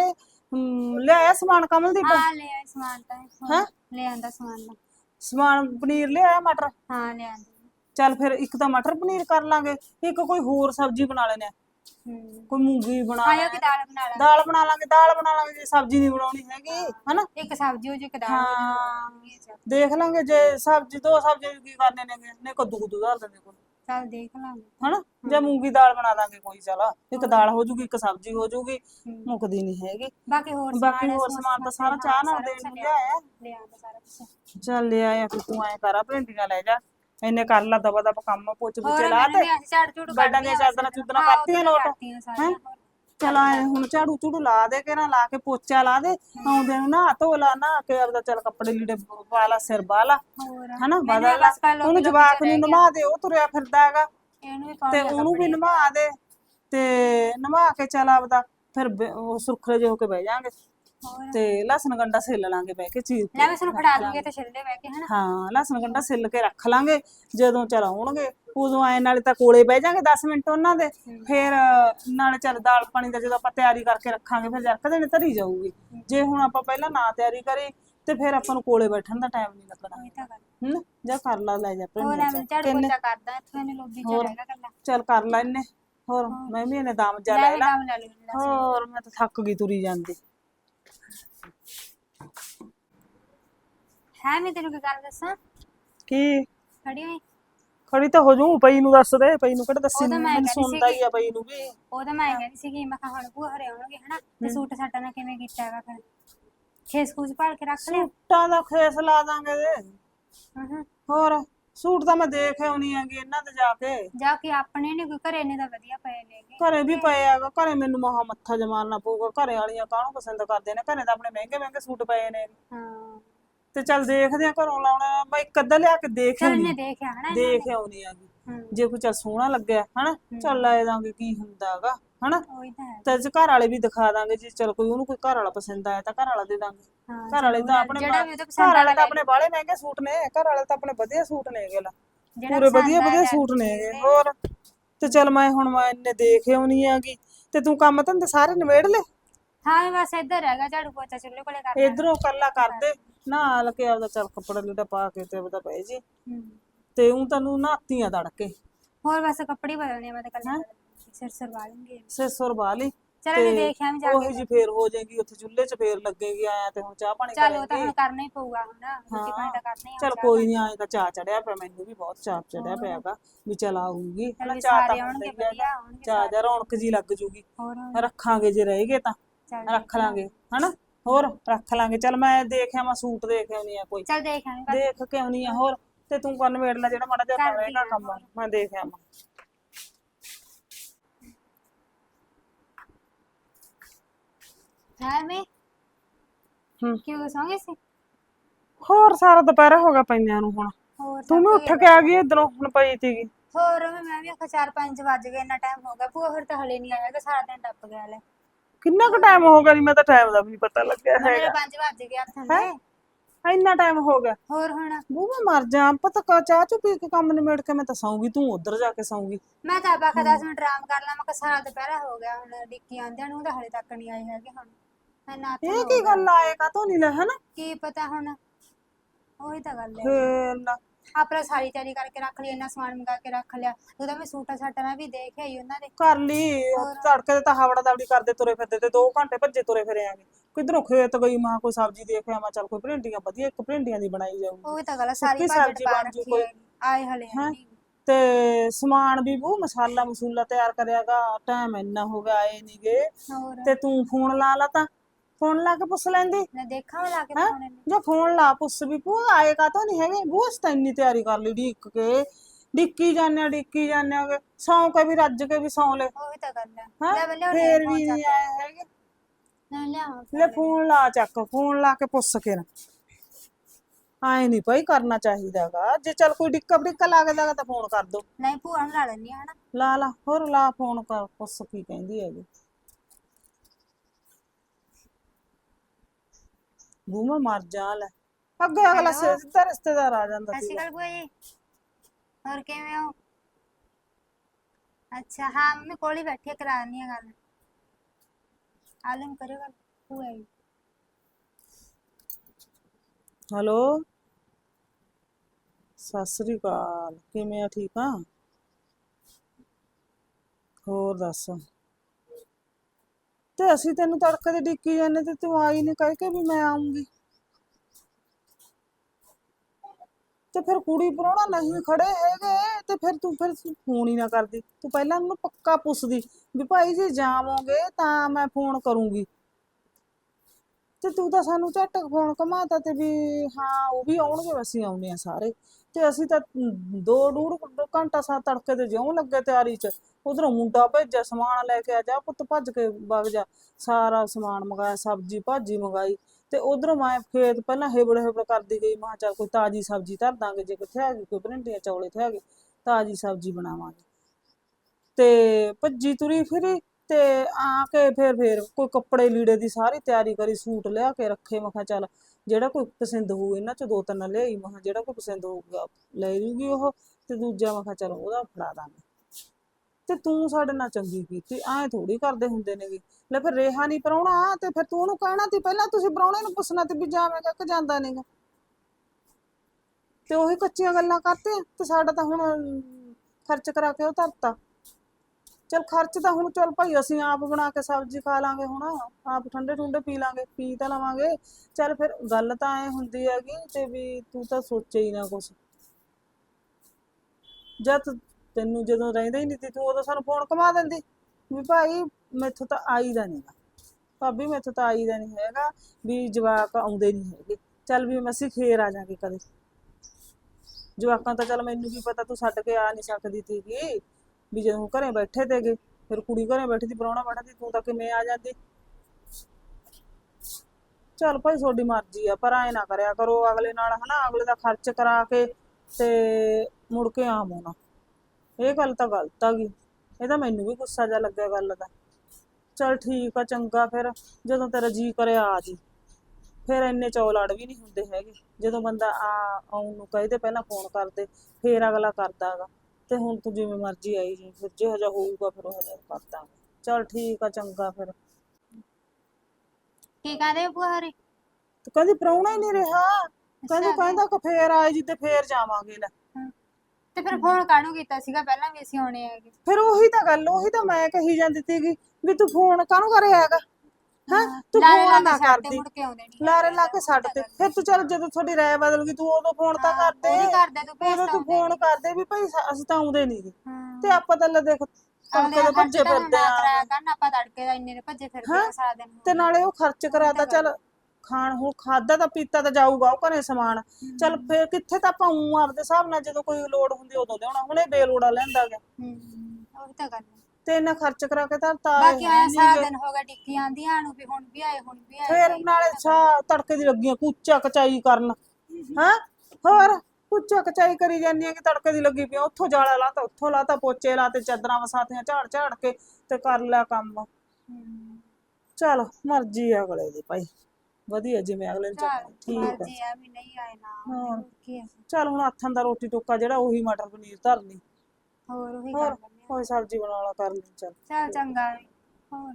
ਲਿਆਇਆ ਸਮਾਨ ਕਮਲਦੀਪ ਹਾਂ ਲੈ ਆਏ ਸਮਾਨ ਤਾਂ ਹੈਂ? ਲੈ ਆਂਦਾ ਸਮਾਨ ਸਮਾਨ ਪਨੀਰ ਲਿਆਇਆ ਮਟਰ? ਹਾਂ ਲੈ ਆਂਦਾ। ਚੱਲ ਫਿਰ ਇੱਕ ਤਾਂ ਮਟਰ ਪਨੀਰ ਕਰ ਲਾਂਗੇ ਇੱਕ ਕੋਈ ਹੋਰ ਸਬਜ਼ੀ ਬਣਾ ਲੈਨੇ ਆ ਹੂੰ। ਕੋਈ ਮੂੰਗੀ ਬਣਾ ਆਇਓ ਕਿ ਦਾਲ ਬਣਾ ਲਾ ਦਾਲ ਬਣਾ ਲਾਂਗੇ ਦਾਲ ਬਣਾ ਲਾਂਗੇ ਜੇ ਸਬਜ਼ੀ ਨਹੀਂ ਬਣਾਉਣੀ ਹੈਗੀ ਹਨਾ? ਇੱਕ ਸਬਜ਼ੀ ਹੋ ਜੇ ਇੱਕ ਦਾਲ ਹਾਂ ਦੇਖ ਲਾਂਗੇ ਜੇ ਸਬਜ਼ੀ ਦੋ ਸਬਜ਼ੀ ਕੀ ਕਰਨੇ ਨੇ ਨੇ ਕੱਦੂ ਕੁੱਦੂ ਧਰ ਦਿੰਦੇ ਕੋਈ। ਚੱਲ ਦੇਖ ਲਾਂਗੇ। ਹਨਾ? ਜੇ ਮੂੰਗੀ ਦਾਲ ਬਣਾ ਦਾਂਗੇ ਕੋਈ ਚਲ ਇੱਕ ਦਾਲ ਹੋ ਜੂਗੀ ਇੱਕ ਸਬਜ਼ੀ ਹੋ ਜੂਗੀ ਮੁੱਕਦੀ ਨਹੀਂ ਹੈਗੀ। ਬਾਕੀ ਹੋਰ ਬਾਕੀ ਸਮਾਨ ਹੋਰ ਸਮਾਨ ਤਾਂ ਸਾਰਾ ਚਾਹ ਨਾਲ ਦੇਣ ਨੂੰ ਲਿਆਇਆ। ਲੈ ਆਂਦਾ ਸਾਰਾ ਕੁਝ ਚੱਲ ਲੈ ਆਇਆ ਫਿਰ ਤੂੰ ਐ ਕਰ ਭਿੰਡੀਆਂ ਲੈ ਜਾ। ਇਹਨੇ ਕਰ ਲਾ ਦਵਾ ਦਵਾ ਕੰਮ ਪੁੱਛ ਪੁੱਛੇ ਲਾ ਤੇ। ਝਾੜ ਝੂੜ ਬੈਡਾਂ ਦੀਆਂ ਚਾਦਰਾਂ ਚੁਦਰਾਂ ਕਰਤੀਆਂ ਲੋਟ ਹੈਂ? ਚਲ ਹੁਣ ਝਾੜੂ ਝੂੜੂ ਲਾ ਦੇ ਕੇ ਨਾ ਲਾ ਕੇ ਪੋਚਾ ਲਾ ਦੇ। ਆਉਂਦੇ ਨੂੰ ਨਾ ਧੋ ਲਾ ਨਾ ਕੇ ਆਪਦਾ ਚੱਲ ਕੱਪੜੇ ਲੀੜੇ ਪਾ ਲਾ ਸਿਰ ਬਾਹ ਲਾ ਹਨਾ ਬਦਲ ਲਾ। ਉਹਨੂੰ ਜਵਾਕ ਨੂੰ ਨਵਾ ਦੇ ਉਹ ਤੁਰਿਆ ਫਿਰਦਾ ਹੈਗਾ। ਤੇ ਉਹਨੂੰ ਵੀ ਨਵਾ ਦੇ। ਤੇ ਨਵਾ ਕੇ ਚੱਲ ਆਪਦਾ ਫਿਰ ਬ- ਉਹ ਸੁਰਖਰੇ ਜਿਹੇ ਹੋ ਕੇ ਬਹਿ ਜਾਾਂਗੇ। ਤੇ ਲਸਣ ਗੰਡਾ ਸਿੱਲ ਲਾਂਗੇ ਬਹਿ ਕੇ ਚੀਰ ਕੇ। ਲੈ ਮੈਂ ਤੁਹਾਨੂੰ ਫੜਾ ਦੂੰਗੀ ਤੇ ਛਿੱਲਦੇ ਬਹਿ ਕੇ ਹਨਾ? ਹਾਂ ਲਸਣ ਗੰਡਾ ਸਿੱਲ ਕੇ ਰੱਖ ਲਾਂਗੇ ਜਦੋਂ ਚਲ ਆਉਣਗੇ ਉਦੋਂ ਆਏ ਨਾਲੇ ਤਾਂ ਕੋਲੇ ਬਹਿ ਜਾਾਂਗੇ 10 ਮਿੰਟ ਉਹਨਾਂ ਦੇ ਫਿਰ ਨਾਲੇ ਚੱਲ ਦਾਲ ਪਾਣੀ ਦਾ ਜਦੋਂ ਆਪਾਂ ਤਿਆਰੀ ਕਰਕੇ ਰੱਖਾਂਗੇ ਫਿਰ ਜਰਕ ਦੇਣੇ ਧਰੀ ਜਾਊਗੀ। ਜੇ ਹੁਣ ਆਪਾਂ ਪਹਿਲਾਂ ਨਾ ਤਿਆਰੀ ਕਰੀ ਤੇ ਫਿਰ ਆਪਾਂ ਨੂੰ ਕੋਲੇ ਬੈਠਣ ਦਾ ਟਾਈਮ ਨਹੀਂ ਲੱਗਣਾ। ਇਹ ਤਾਂ ਗੱਲ। ਹੂੰ ਜਾ ਕਰ ਲਾ ਲੈ ਜਾ ਹੋਰ ਐਵੇਂ। ਝਾੜੂ ਕਿੰਨੇ? ਪੋਚਾ ਕਰਦਾ ਇੱਥੇ ਇਹਨੇ ਲੋਬੀ ਚ ਰਹਿਗਾ ਕੱਲਾ ਚੱਲ ਕਰ ਲੈ ਇਹਨੇ। ਹੋਰ ਮੈਂ ਵੀ ਇਹਨੇ ਦਾਮ ਜਾ ਲੈ ਲੂ ਹੋਰ ਮੈਂ ਤਾਂ ਥੱਕ ਗਈ ਤੁਰੀ ਜਾਂਦੀ। ਹੈ ਮੈਂ ਤੈਨੂੰ ਕੀ ਗੱਲ ਦੱਸਾਂ? ਕੀ? ਖੜੀ ਹੋਈ। ਖੜੀ ਤਾਂ ਹੋ ਜੂ ਪਈ ਨੂੰ ਦੱਸ ਦੇ ਪਈ ਨੂੰ ਕਿਹੜਾ ਦੱਸੀ ਨੀ, ਮੈਂ ਮੈਨੂੰ ਕਹਿੰਦੀ ਸੁਣਦਾ ਹੀ ਆ ਪਈ ਨੂੰ ਵੀ। ਉਹ ਤਾਂ ਮੈਂ ਕਹਿੰਦੀ ਸੀ ਕਿ ਮੈਂ ਕਿਹਾ ਹੁਣ ਭੂਆ ਹਰੇ ਆਉਣਗੇ ਹਨਾ? ਤੇ ਸੂਟ ਸਾਟਾ ਨਾਲ ਕਿਵੇਂ ਕੀਤਾ ਹੈਗਾ ਫਿਰ? ਖੇਸ ਖੂਸ ਭਾਲ ਕੇ ਰੱਖ ਲਿਆ? ਸੂਟਾਂ ਦਾ ਖੇਸ ਲਾ ਦਾਂਗੇ ਦੇ ਹਾਂ ਹੋਰ ਸੂਟ ਤਾਂ ਮੈਂ ਦੇਖ ਆਉਣੀ ਆਂਗੀ ਇਹਨਾਂ ਤੇ ਜਾ ਕੇ। ਜਾ ਕੇ ਆਪਣੇ ਨੇ ਕੋਈ ਘਰੇ ਨੇ ਤਾਂ ਵਧੀਆ ਪਏ ਨੇਗੇ ਘਰੇ ਵੀ ਪਏ ਆਗਾ ਘਰੇ ਮੈਨੂੰ ਮਹਾ ਮੱਥਾ ਜਮਾਰਨਾ ਪਊਗਾ। ਘਰੇ ਵਾਲੀਆਂ ਕਾਹਨੂੰ ਪਸੰਦ ਕਰਦੇ ਨੇ? ਘਰੇ ਤਾਂ ਆਪਣੇ ਮਹਿੰਗੇ ਮਹਿੰਗੇ ਸੂਟ ਪਏ ਨੇ। ਹਾਂ। ਤੇ ਚੱਲ ਦੇਖਦੇ ਆ ਘਰੋਂ ਲਾਉਣਾ ਮੈਂ ਇੱਕ ਅੱਧਾ ਲਿਆ ਕੇ ਦੇਖ ਚੱਲ ਨੇ ਦੇਖਿਆ ਹਨਾ ਦੇਖ ਆਉਣੀ ਆਗੀ ਹੂੰ ਜੇ। ਕੋਈ ਚੱਲ ਸੋਹਣਾ ਲੱਗਿਆ ਹਨਾ? ਚੱਲ ਲੈ ਦਾਂਗੇ ਕੀ ਹੁੰਦਾਗਾ ਹਨਾ? ਉਹੀ ਤਾਂ ਹੈ। ਤੇ ਜੇ ਘਰ ਵਾਲੇ ਵੀ ਦਿਖਾ ਦਾਂਗੇ ਜੇ ਚੱਲ ਕੋਈ ਉਹਨੂੰ ਕੋਈ ਘਰ ਵਾਲਾ ਪਸੰਦ ਆਇਆ ਤਾਂ ਘਰ ਵਾਲਾ ਦੇ ਦਾਂਗੇ। ਹਾਂ ਘਰ ਵਾਲੇ ਤਾਂ ਆਪਣੇ ਜਿਹੜਾ ਵੀ ਉਹਦੇ ਘਰ ਵਾਲੇ ਤਾਂ ਆਪਣੇ ਬਾਹਲੇ ਮਹਿੰਗੇ ਸੂਟ ਨੇ ਘਰ ਵਾਲੇ ਤਾਂ ਆਪਣੇ ਵਧੀਆ ਸੂਟ ਨੇ ਗੇ ਲਾ ਜਿਹੜਾ ਪੂਰੇ ਵਧੀਆ ਆ ਵਧੀਆ ਸੂਟ ਨੇਗੇ ਹੋਰ? ਤੇ ਚੱਲ ਮੈਂ ਹੁਣ ਮੈਂ ਇੰਨੇ ਦੇਖ ਆਉਣੀ ਆਗੀ ਤੇ ਤੂੰ ਕੰਮ ਧੰਦੇ ਸਾਰੇ ਨਿਬੇੜ ਲੈ। ਹਾਂ ਬਸ ਇੱਧਰ ਹੈਗਾ ਝਾੜੂ ਪੋਚਾ ਚੁੱਲ੍ਹੇ ਕੋਲੇ ਕਰ ਇਧਰੋਂ ਕੱਲਾ ਕਰ ਦੇ ਨਾਲ ਕੇ ਆਪਦਾ ਚੱਲ ਕੱਪੜਾ ਲੀੜਾ ਪਾ ਕੇ ਤੇ ਆਪਦਾ ਪੈ ਜੀ। ਤੇ ਉਹ ਤੈਨੂੰ ਨਾਤੀਆਂ ਤੜਕੇ ਹੋਰ ਬਸ ਕੱਪੜੇ ਬਦਲਨੇ ਆ, ਮੈਂ ਤਾਂ ਕੱਲ ਸਿਰ ਸਰਵਾ ਲੂੰਗੀ। ਸੇ ਸੁਰਵਾ ਲਈ। ਚਲ ਮੈਂ ਦੇਖਿਆ ਵੀ ਜਾ ਉਹੀ ਜੀ ਫੇਰ ਹੋ ਜਾਏਗੀ ਉੱਥੇ ਚੁੱਲ੍ਹੇ 'ਚ ਫੇਰ ਲੱਗੇਗੀ ਆਇਆ ਤੇ ਹੁਣ ਚਾਹ ਪਾਣੀ ਚਲ ਉਹ ਤਾਂ ਹੁਣ ਕਰਨਾ ਹੀ ਪਊਗਾ ਹੁਣ ਰੋਟੀ ਪਾਣੀ ਤਾਂ ਕਰਨਾ ਹੀ ਆ ਚਲ ਕੋਈ ਨਹੀਂ ਆਏ ਤਾਂ ਚਾਹ ਚੜਿਆ ਪਿਆ ਮੈਨੂੰ ਵੀ ਬਹੁਤ ਚਾਹ ਚੜਿਆ ਪਿਆਗਾ ਵੀ ਚਲ ਆਊਗੀ। ਹਨਾ ਚਾਹ ਸਾਰੇ ਤਾਂ ਆਉਣਗੇ ਹੁੰਦੀ ਵਧੀਆ ਆਉਣਗੇ ਚਾਹ ਜਾਂ ਰੌਣਕ ਜੀ ਲੱਗ ਜੂਗੀ। ਹੋਰ? ਰੱਖਾਂਗੇ ਜੇ ਰਹੇਗੇ ਤਾਂ ਚੱਲ ਰੱਖ ਲਾਂਗੇ ਹਨਾ? ਹੋਰ ਰੱਖ ਲਾਂਗੇ। ਚਲ ਮੈਂ ਦੇਖਿਆ ਮੈਂ ਸੂਟ ਦੇਖ ਆਉਣੀ ਆ ਕੋਈ। ਚਲ ਦੇਖ ਆਵਾਂਗੇ ਦੇਖ ਕੇ ਆਉਣੀ ਆ ਹੋਰ। ਤੇ ਤੂੰ ਕੰਨ ਵੇੜ ਲੈ ਜਿਹੜਾ ਮਾੜਾ ਜਿਹਾ ਰਹੇਗਾ ਕੰਮ। ਮੈਂ ਦੇਖ ਆਵਾਂ। ਹੈ ਮੈਂ ਹੂੰ। ਕਿਉਂ ਸੌਂਗੇ ਸੀ? ਹੋਰ ਸਾਰਾ ਦੁਪਹਿਰਾ ਹੋ ਗਿਆ ਪਈਆਂ ਨੂੰ ਹੁਣ। ਤੂੰ ਵੀ ਉੱਠ ਕੇ ਆ ਗਈ ਇਧਰੋਂ ਹੁਣ ਪਈ ਸੀਗੀ। ਹੋਰ ਮੈਂ ਮੈਂ ਵੀ ਆਖਿਆ ਚਾਰ ਪੰਜ ਵੱਜ ਗਏ ਇੰਨਾ ਟਾਈਮ ਹੋ ਗਿਆ। ਭੂਆ ਫਿਰ ਤਾਂ ਹਲੇ ਨਹੀਂ ਆਇਆ ਕਿ ਸਾਰਾ ਦਿਨ ਟੱਪ ਗਿਆ ਲੈ ਕਿੰਨਾ ਕੁ ਟਾਈਮ ਹੋ ਗਿਆ ਨਹੀਂ ਮੈਂ ਤਾਂ ਟਾਈਮ ਦਾ ਵੀ ਨਹੀਂ ਪਤਾ ਲੱਗਿਆ ਮੇਰੇ ਹੈਗਾ। 5 ਵੱਜ ਗਏ ਅੱਠ ਦੇ। ਇੰਨਾ ਟਾਈਮ ਹੋ ਗਿਆ। ਹੋਰ ਹੁਣ? ਬੂ ਮੈਂ ਮਰ ਜਾ ਪਤਾ ਕਾ ਚਾਹ ਚੁ ਪੀ ਕੇ ਕੰਮ ਨਿਬੇੜ ਕੇ ਮੈਂ ਤਾਂ ਸੌਂਗੀ ਤੂੰ ਉਧਰ ਜਾ ਕੇ ਸੌਂਗੀ। ਮੈਂ ਤਾਂ ਆਪ ਆਖਿਆ 10 ਮਿੰਟ ਆਰਾਮ ਕਰ ਲਾਂ ਮੈਂ ਕਿਹਾ ਸਾਰਾ ਦੁਪਹਿਰਾ ਹੋ ਗਿਆ ਹੁਣ ਡਿੱਕੀ ਆਂਦਿਆਂ ਨੂੰ ਤਾਂ ਹਲੇ ਤੱਕ ਨਹੀਂ ਆਏ ਹੈਗੇ ਹੁਣ। ਮੈਂ ਨਾ ਤਾਂ ਇਹ ਕੀ ਗੱਲ ਆਏਗਾ ਤੂੰ ਨਹੀਂ ਲੈ ਹਨਾ? ਕੀ ਪਤਾ ਹੁਣ? ਉਹੀ ਤਾਂ ਗੱਲ ਹੈ ਫੇਰ ਨਾ। ਆਪਣਾ ਸਾਰੀ ਤਿਆਰੀ ਕਰਕੇ ਰੱਖ ਲਈ ਇੰਨਾ ਸਮਾਨ ਮੰਗਾ ਕੇ ਰੱਖ ਲਿਆ। ਉਹਦਾ ਮੈਂ ਸੂਟਾਂ ਸਾਟਾਂ ਮੈਂ ਵੀ ਦੇਖ ਆਈ ਉਹਨਾਂ ਦੇ। ਕਰ ਲਈ ਤੜਕੇ ਤੇ ਤਾਂ ਹਵੜਾ ਦਵੜੀ ਕਰਦੇ ਤੁਰੇ ਫਿਰਦੇ ਤੇ 2 ਘੰਟੇ ਭੱਜੇ ਤੁਰੇ ਫਿਰੇ ਆਂਗੇ। ਕਿਧਰੋਂ ਖੇਤ ਗਈ ਮਾਂ ਕੋਈ ਸਬਜ਼ੀ ਦੇਖ ਆਵਾਂ ਚੱਲ ਕੋਈ ਭਿੰਡੀਆਂ ਵਧੀਆ ਇੱਕ ਭਿੰਡੀਆਂ ਦੀ ਬਣਾਈ ਜਾਊਗੀ ਉਹੀ ਤਾਂ ਗੱਲ ਸਾਰੀ ਸੁੱਕੀ ਭਾਜੜ ਸਬਜ਼ੀ ਪਾ ਬਣ ਜੂ ਰੱਖੀ ਕੋਈ। ਹੈਗੀ ਆਏ ਹਲੇ ਹੈ? ਨਹੀਂ ਤੇ ਸਮਾਨ ਵੀ ਉਹ ਮਸਾਲਾ ਮਸੂਲਾ ਤਿਆਰ ਕਰਿਆਗਾ ਟਾਈਮ ਇੰਨਾ ਹੋ ਗਿਆ ਆਏ ਨਹੀਂਗੇ ਹੋਰ? ਤੇ ਤੂੰ ਫੋਨ ਲਾ ਲਾ ਤਾਂ। ਫੋਨ ਲਾ ਕੇ ਪੁੱਛ ਲੈਂਦੀ। ਮੈਂ ਦੇਖਾਂ ਲਾ ਕੇ ਪਾਉਣੇ ਨੇ। ਜੇ ਫੋਨ ਲਾ ਪੁੱਛ ਵੀ ਪੂ ਆਏਗਾ ਤਾਂ ਨਹੀਂ ਹੈਗੇ? ਬੂਸ ਤਾਂ ਇੰਨੀ ਤਿਆਰੀ ਕਰ ਲਈ ਢੀਕ ਕੇ। ਡਿੱਕੀ ਜਾਂਦੇ ਆ ਡਿੱਕੀ ਜਾਂਦੇ ਆਗੇ ਸੌਂ ਕੇ ਵੀ ਰੱਜ ਕੇ ਵੀ ਸੌਂ ਲੈ। ਉਹੀ ਤਾਂ ਗੱਲ ਹੈ ਹੈਂ? ਲੈ ਬੱਲੇ ਫੇਰ ਵੀ ਨਹੀਂ ਆਏ ਹੈਗੇ। ਨਾ ਲਿਆਵਾਂ ਲੈ ਫੋਨ ਲਾ ਚੱਕ ਫੋਨ ਲਾ ਕੇ ਪੁੱਛ ਕੇ ਨਾ। ਆਏ ਨਹੀਂ ਭਾਈ ਕਰਨਾ ਚਾਹੀਦਾਗਾ ਜੇ ਚੱਲ ਕੋਈ ਡਿੱਕਾ ਡਿੱਕਾ ਲੱਗਦਾਗਾ ਤਾਂ ਫੋਨ ਕਰ ਦੋ। ਨਹੀਂ ਭੂਆ ਨੂੰ ਲਾ ਲੈਣੀ ਹਨਾ। ਲਾ ਲਾ ਹੋਰ ਲਾ ਫੋਨ ਕਰ ਪੁੱਛ ਕੀ ਕਹਿੰਦੀ ਹੈਗੀ। ਬੂਮਾ ਮਰ ਜਾ ਲੈ। ਅੱਗੇ ਅਗਲਾ ਸਿੱਧਾ ਰਿਸ਼ਤੇਦਾਰ ਆ ਜਾਂਦਾ ਸਤਿ ਸੀ ਸ਼੍ਰੀ ਅਕਾਲ ਭੂਆ ਜੀ। ਹੋਰ ਕਿਵੇਂ ਹੋ? ਅੱਛਾ ਹਾਂ ਮੰਮੀ ਕੋਲ ਹੀ ਬੈਠੀ ਆ, ਕਰਾ ਦਿੰਦੀ ਆ ਗੱਲ। ਆਲਮ ਕਰਿਓ ਗੱਲ ਭੂਆ ਜੀ। ਹੈਲੋ। ਸਤਿ ਸ੍ਰੀ ਅਕਾਲ ਕਿਵੇਂ ਆ ਠੀਕ ਆ? ਹੋਰ ਦੱਸ। ਤੇ ਅਸੀਂ ਤੈਨੂੰ ਤੜਕੇ ਦੇ ਡਿੱਕੀ ਜਾਂਦੇ ਤੇ ਤੂੰ ਆਈ ਨਹੀਂ ਕਹਿ ਕੇ ਵੀ ਮੈਂ ਆਉਂਗੀ ਤੇ ਫਿਰ ਕੁੜੀ ਪਰੋਣਾ ਨਹੀਂ ਖੜੇ ਹੈਗੇ ਤੇ ਫਿਰ ਤੂੰ ਫਿਰ ਫੋਨ ਹੀ ਨਾ ਕਰਦੀ। ਤੂੰ ਪਹਿਲਾਂ ਉਹਨੂੰ ਪੱਕਾ ਪੁੱਛਦੀ ਵੀ ਭਾਈ ਜੇ ਜਾਵੋਗੇ ਤਾਂ ਮੈਂ ਫੋਨ ਕਰੂੰਗੀ। ਤੇ ਤੂੰ ਤਾਂ ਸਾਨੂੰ ਝਟਕ ਫੋਨ ਘਮਾਤਾ ਤੇ ਵੀ ਹਾਂ, ਉਹ ਵੀ ਆਉਣਗੇ, ਅਸੀਂ ਆਉਨੇ ਆ ਸਾਰੇ। ਤੇ ਅਸੀਂ ਤਾਂ ਦੋ ਡੂਢ ਘੰਟਾ ਸਾ ਤੜਕੇ ਤੇ ਜਿਉਂ ਲੱਗੇ ਤਿਆਰੀ ਚ। ਉਧਰੋਂ ਮੁੰਡਾ ਭੇਜਿਆ, ਸਮਾਨ ਲੈ ਕੇ ਆ ਜਾ, ਪੁੱਤ ਭੱਜ ਕੇ ਵਗ ਜਾ। ਸਾਰਾ ਸਮਾਨ ਮੰਗਾਇਆ, ਸਬਜ਼ੀ ਭਾਜੀ ਮੰਗਾਈ। ਤੇ ਉਧਰੋਂ ਮੈਂ ਖੇਤ ਪਹਿਲਾਂ ਹੇਬੜ ਹੇਬੜ ਕਰਦੀ ਗਈ, ਮੈਂ ਕਿਹਾ ਚੱਲ ਕੋਈ ਤਾਜੀ ਸਬਜ਼ੀ ਧਰ ਦਾਂਗੇ, ਜੇ ਕਿੱਥੇ ਹੈਗੀ, ਕੋਈ ਭਿੰਡੀਆਂ, ਚੌਲੇ ਤੇ ਹੈਗੇ, ਤਾਜੀ ਸਬਜ਼ੀ ਬਣਾਵਾਂਗੇ। ਤੇ ਭੱਜੀ ਤੁਰੀ ਫਿਰੀ, ਤੇ ਆ ਕੇ ਫੇਰ ਫੇਰ ਕੋਈ ਕੱਪੜੇ ਲੀੜੇ ਦੀ ਸਾਰੀ ਤਿਆਰੀ ਕਰੀ, ਸੂਟ ਲਿਆ ਕੇ ਰੱਖੇ, ਮੈਂ ਕਿਹਾ ਚੱਲ ਜਿਹੜਾ ਕੋਈ ਪਸੰਦ ਹੋਊ ਇਹਨਾਂ ਚ ਦੋ ਤਿੰਨ ਲਿਆਈ ਮੈਂ ਜਿਹੜਾ ਕੋਈ ਪਸੰਦ ਹੋਊਗਾ ਲੈ ਜੂਗੀ ਉਹ, ਤੇ ਦੂਜਾ ਮੈਂ ਕਿਹਾ ਉਹਦਾ ਫੜਾ ਦਾਂਗੇ। ਤੇ ਤੂੰ ਸਾਡੇ ਨਾਲ ਚੰਗੀ ਕੀਤੀ, ਐਂ ਥੋੜੀ ਕਰਦੇ ਹੁੰਦੇ ਨੇ ਨੇਗੇ। ਲੈ ਫਿਰ ਰੇਹਾ ਨਹੀਂ ਪਰਾਉਣਾ ਤੇ ਫਿਰ ਤੂੰ ਉਹਨੂੰ ਕਹਿਣਾ ਤੀ ਪਹਿਲਾਂ ਤੁਸੀਂ ਪਰਾਉਣੇ ਨੂੰ ਪੁੱਛਣਾ ਤੇ ਵੀ ਜਾਵੇਂਗਾ ਕਿ ਜਾਂਦਾ ਨਹੀਂਗਾ ਤੇ ਉਹੀ ਕੱਚੀਆਂ ਗੱਲਾਂ ਕਰਤੇ ਤੇ ਸਾਡਾ ਤਾਂ ਹੁਣ ਖਰਚ ਕਰਾ ਕੇ ਉਹ ਧਰਤਾ। ਚਲ ਖਰਚ ਤਾਂ ਹੁਣ ਚਲ ਭਾਈ ਅਸੀਂ ਆਪ ਬਣਾ ਕੇ ਸਬਜ਼ੀ ਖਾ ਲਾਂਗੇ ਹੁਣ, ਆਪ ਠੰਡੇ ਠੁੰਡੇ ਪੀ ਲਾਂਗੇ, ਪੀ ਤਾਂ ਲਵਾਂਗੇ। ਚਲ ਫਿਰ ਗੱਲ ਤਾਂ ਐ ਹੁੰਦੀ ਹੈਗੀ ਤੇ ਵੀ ਤੂੰ ਤਾਂ ਸੋਚੇ ਹੀ ਨਾ ਕੁਛ। ਜਦ ਤੈਨੂੰ ਜਦੋਂ ਰਹਿੰਦਾ ਹੀ ਨਹੀਂ ਤੀ ਤੂੰ ਉਦੋਂ ਸਾਨੂੰ ਫੋਨ ਕਮਾ ਦਿੰਦੀ ਵੀ ਭਾਈ ਮੈਥੋਂ ਤਾਂ ਆਈ ਆਈਦਾ ਨਹੀਂਗਾ ਭਾਬੀ ਮੈਥੋਂ ਤਾਂ ਆਈ ਦਾ ਨਹੀਂ ਹੈਗਾ ਵੀ ਜਵਾਕ ਆਉਂਦੇ ਨਹੀਂ ਹੈਗੇ। ਚੱਲ ਵੀ ਅਸੀਂ ਖੇਰ ਆ ਜਾਾਂਗੇ ਕਦੇ। ਜਵਾਕਾਂ ਤਾਂ ਚੱਲ ਮੈਨੂੰ ਵੀ ਪਤਾ ਤੂੰ ਛੱਡ ਕੇ ਆ ਨਹੀਂ ਸਕਦੀ ਸੀਗੀ। ਵੀ ਜਦੋਂ ਘਰੇ ਬੈਠੇ ਤੇਗੇ ਫਿਰ ਕੁੜੀ ਘਰੇ ਬੈਠੀ ਸੀ ਪ੍ਰਾਹੁਣਾ ਬੈਠਾ ਸੀ ਤੂੰ ਤਾਂ ਕਿਵੇਂ ਆ ਜਾਂਦੀ? ਚੱਲ ਭਾਈ ਤੁਹਾਡੀ ਮਰਜ਼ੀ ਆ, ਪਰ ਐ ਨਾ ਕਰਿਆ ਕਰੋ, ਅਗਲੇ ਨਾਲ ਹਨਾ, ਅਗਲੇ ਦਾ ਖਰਚ ਕਰਾ ਕੇ ਤੇ ਮੁੜ ਕੇ ਆਵੋ ਨਾ ਇਹ ਗੱਲ ਤਾਂ ਗਲਤ ਆ ਗਈ। ਇਹ ਤਾਂ ਮੈਨੂੰ ਵੀ ਗੁੱਸਾ ਜਿਹਾ ਲੱਗਿਆ ਗੱਲ ਦਾ। ਚਲ ਠੀਕ ਆ, ਚੰਗਾ ਫਿਰ, ਜਦੋਂ ਤੇਰਾ ਜੀ ਕਰੇ ਆ ਜੀ। ਫਿਰ ਇੰਨੇ ਚੌਲੜ ਵੀ ਨਹੀਂ ਹੁੰਦੇ ਹੈਗੇ। ਜਦੋਂ ਬੰਦਾ ਆ, ਆਉਣ ਨੂੰ ਕਹੇ ਤੇ ਪਹਿਲਾਂ ਫੋਨ ਕਰਦੇ, ਫੇਰ ਅਗਲਾ ਕਰਦਾਗਾ ਤੇ ਹੁਣ ਤੂੰ ਜਿਵੇਂ ਮਰਜ਼ੀ ਆਈ ਜੀ ਫਿਰ ਜਿਹੋ ਜਿਹਾ ਹੋਊਗਾ ਫਿਰ ਉਹ ਜਿਹਾ ਕਰਦਾਂਗੇ ਚਲ ਠੀਕ ਆ ਚੰਗਾ ਫਿਰ। ਕੀ ਕਹਿੰਦੇ ਭੂਆ ਹਰੀ? ਤੇ ਕਹਿੰਦੀ ਪ੍ਰਾਹੁਣਾ ਹੀ ਨਹੀਂ ਰਿਹਾ। ਕਹਿੰਦੀ। ਕਹਿੰਦਾ ਕਿ ਫੇਰ ਆਏ ਜੀ ਤੇ ਫੇਰ ਜਾਵਾਂਗੇ ਲੈ। ਤੇ ਫਿਰ ਫੋਨ ਕਾਹਨੂੰ ਕੀਤਾ ਸੀਗਾ? ਪਹਿਲਾਂ ਵੀ ਅਸੀਂ ਆਉਣੇ ਹੈਗੇ। ਫਿਰ ਉਹੀ ਤਾਂ ਗੱਲ ਉਹੀ ਤਾਂ ਮੈਂ ਕਹੀ ਜਾਂਦੀ ਸੀਗੀ ਵੀ ਤੂੰ ਫੋਨ ਕਾਹਨੂੰ ਕਰਿਆ ਹੈਗਾ? ਹਾਂ? ਤੂੰ ਲਾਰੇ ਲਾ ਨਾ ਕੇ ਛੱਡ ਕਰਦੀ। ਮੁੜ ਕੇ ਆਉਂਦੇ ਨਹੀਂ ਲਾਰੇ ਲਾ ਕੇ ਛੱਡ ਤੇ ਫਿਰ ਤੂੰ ਚੱਲ ਜਦੋਂ ਤੁਹਾਡੀ ਰਾਏ ਬਦਲ ਗਈ ਤੂੰ ਉਦੋਂ ਫੋਨ ਤਾਂ ਕਰਦੇ। ਉਹਦੀ ਕਰਦੇ ਤੂੰ ਭੇਜ ਉਦੋਂ ਤੂੰ ਫੋਨ ਕਰਦੇ ਵੀ ਭਾਈ ਸ- ਅਸੀਂ ਤਾਂ ਆਉਂਦੇ ਨਹੀਂ ਹਾਂ ਤੇ ਆਪਾਂ ਤਾਂ ਲੈ ਦੇਖ ਤੜਕੇ ਦੇ ਭੱਜੇ ਫਿਰਦੇ ਆ। ਕਰਨ ਆਪਾਂ ਤੜਕੇ ਦਾ ਇੰਨੇ ਨੇ ਭੱਜੇ ਫਿਰਦੇ ਆ ਸਾਰਾ ਦਿਨ। ਤੇ ਨਾਲੇ ਉਹ ਖਰਚ ਕਰਾਤਾ ਚੱਲ ਖਾਣ ਹੁਣ ਖਾਦਾ ਤਾਂ ਪੀਤਾ ਤਾਂ ਜਾਊਗਾ ਉਹ ਘਰੇ ਸਮਾਨ। ਚੱਲ ਫੇਰ ਕਿੱਥੇ ਤਾਂ ਆਪਾਂ ਊਂ ਆਪਦੇ ਹਿਸਾਬ ਨਾਲ ਜਦੋਂ ਕੋਈ ਲੋੜ ਹੁੰਦੀ ਉਦੋਂ ਲਿਆਉਣਾ ਹੁਣ ਇਹ ਬੇਲੋੜਾ ਲੈਂਦਾ ਗਿਆ ਹੂੰ ਉਹ ਤਾਂ ਗੱਲ ਹੈ। ਤੇ ਇੰਨਾ ਖਰਚ ਕਰਾ ਕੇ ਤਾਂ ਤਾਂ ਬਾਕੀ ਆਇਆ ਸਾਰਾ ਦਿਨ ਹੋ ਗਿਆ ਟਿੱਕੀ ਆਂਦੀਆਂ ਨੂੰ ਵੀ ਹੁਣ ਵੀ ਆਏ ਹੁਣ ਵੀ ਆਏ ਫੇਰ ਨਾਲੇ ਛਾ ਤੜਕੇ ਦੀ ਲੱਗੀਆਂ ਕੂਚਾ ਕਚਾਈ ਕਰਨ ਹਾਂ? ਹੋਰ ਕੂਚਾ ਕਚਾਈ ਕਰੀ ਜਾਂਦੀਆਂ ਕਿ ਤੜਕੇ ਦੀ ਲੱਗੀ ਪਈ ਉੱਥੋਂ ਜਾਲਾ ਲਾਤਾ ਉੱਥੋਂ ਲਾਤਾ ਪੋਚੇ ਲਾਤੇ ਚਾਦਰਾਂ ਵਸਾਤੀਆਂ ਝਾੜ ਝਾੜ ਕੇ ਤੇ ਕਰ ਲਿਆ ਕੰਮ। ਚਲ ਮਰਜ਼ੀ ਆ ਅਗਲੇ ਦੀ ਭਾਈ। ਵਧੀਆ ਜਿਵੇਂ ਅਗਲੇ ਨੂੰ ਚੱਲ ਠੀਕ ਆ। ਮਰਜ਼ੀ ਆ ਵੀ ਨਹੀਂ ਆਏ ਨਾ ਚਲ ਹੁਣ ਹੱਥਾਂ ਦਾ ਰੋਟੀ ਟੋਕਾ ਜਿਹੜਾ ਉਹੀ ਮਟਰ ਪਨੀਰ ਧਰ ਲਈ ਹੋਰ ਉਹੀ ਹੋਰ ਕਰ ਲੈਂਦੇ ਆ। ਕੋਈ ਸਬਜ਼ੀ ਬਣਾ ਲਾ ਕਰ ਲਈ ਚਲ। ਚੱਲ ਚੰਗਾ ਵੀ। ਹੋਰ?